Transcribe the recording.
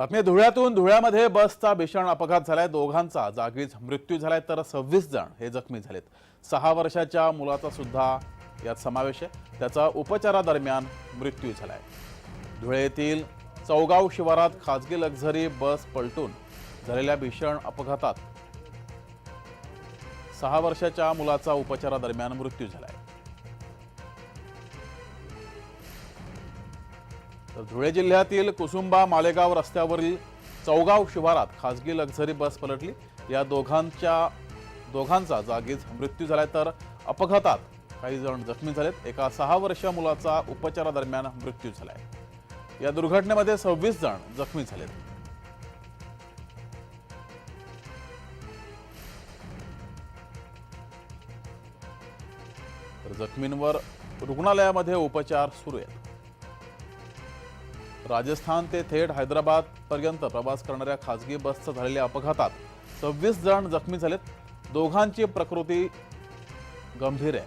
बातमी धुळ्यातून धुळ्यामध्ये बसचा भीषण अपघात झालाय. दोघांचा जागीच मृत्यू झालाय तर सव्वीस जण हे जखमी झालेत. सहा वर्षाच्या मुलाचा सुद्धा यात समावेश आहे. त्याचा उपचारादरम्यान मृत्यू झालाय. धुळे येथील चौगाव शिवारात खाजगी लक्झरी बस पलटून झालेल्या भीषण अपघातात सहा वर्षाच्या मुलाचा उपचारादरम्यान मृत्यू झालाय. तर धुळे जिल्ह्यातील कुसुंबा मालेगाव रस्त्यावरील चौगाव शिवारात खासगी लक्झरी बस पलटली. या दोघांच्या दोघांचा जागीच मृत्यू झालाय. तर अपघातात काही जण जखमी झालेत. एका सहा वर्ष मुलाचा उपचारादरम्यान मृत्यू झालाय. या दुर्घटनेमध्ये सव्वीस जण जखमी झालेत. तर जखमींवर रुग्णालयामध्ये उपचार सुरू आहेत. राजस्थान ते थेट हैदराबाद पर्यंत प्रवास करणाऱ्या खासगी बसचं झालेल्या अपघातात सव्वीस जण जखमी झालेत. दोघांची प्रकृती गंभीर आहे.